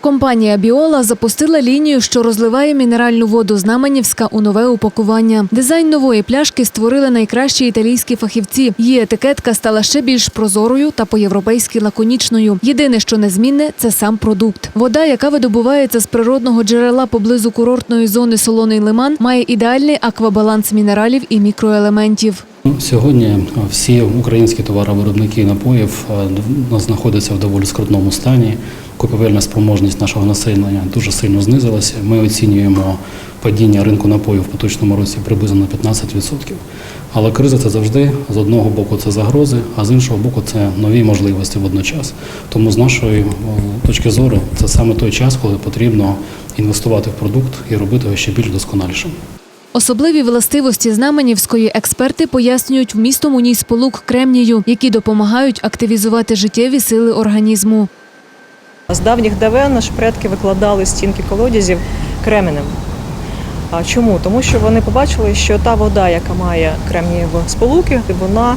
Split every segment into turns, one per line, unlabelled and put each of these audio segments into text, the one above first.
Компанія Біола запустила лінію, що розливає мінеральну воду Знаменівська у нове упакування. Дизайн нової пляшки створили найкращі італійські фахівці. Її етикетка стала ще більш прозорою та по-європейськи лаконічною. Єдине, що незмінне, це сам продукт. Вода, яка видобувається з природного джерела поблизу курортної зони Солоний Лиман, має ідеальний аквабаланс мінералів і мікроелементів.
Сьогодні е, всі українські товаровиробники напоїв е, знаходяться в доволі скрутному стані. Купівельна спроможність нашого населення дуже сильно знизилася. Ми оцінюємо падіння ринку напоїв в поточному році приблизно на 15%. Але криза це завжди з одного боку це загрози, а з іншого боку це нові можливості водночас. Тому з нашої точки зору це саме той час, коли потрібно інвестувати в продукт і робити його ще більш досконалішим.
Особливі властивості знаменівської експерти пояснюють вмістом у ній сполук кремнію, які допомагають активізувати життєві сили організму.
З давніх давен наші предки викладали стінки колодязів кременем. Чому? Тому що вони побачили, що та вода, яка має кремнієві сполуки, вона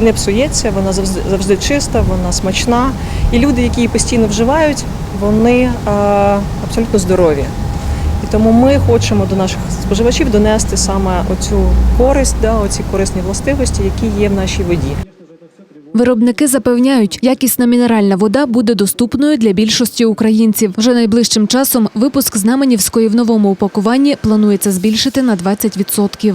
не, псується, вона завжди чиста, вона смачна. І люди, які її постійно вживають, вони абсолютно здорові. Тому ми хочемо до наших споживачів донести саме оцю користь, да, оці корисні властивості, які є в нашій воді.
Виробники запевняють, якісна мінеральна вода буде доступною для більшості українців. Вже найближчим часом випуск знаменівської в новому упакуванні планується збільшити на 20%.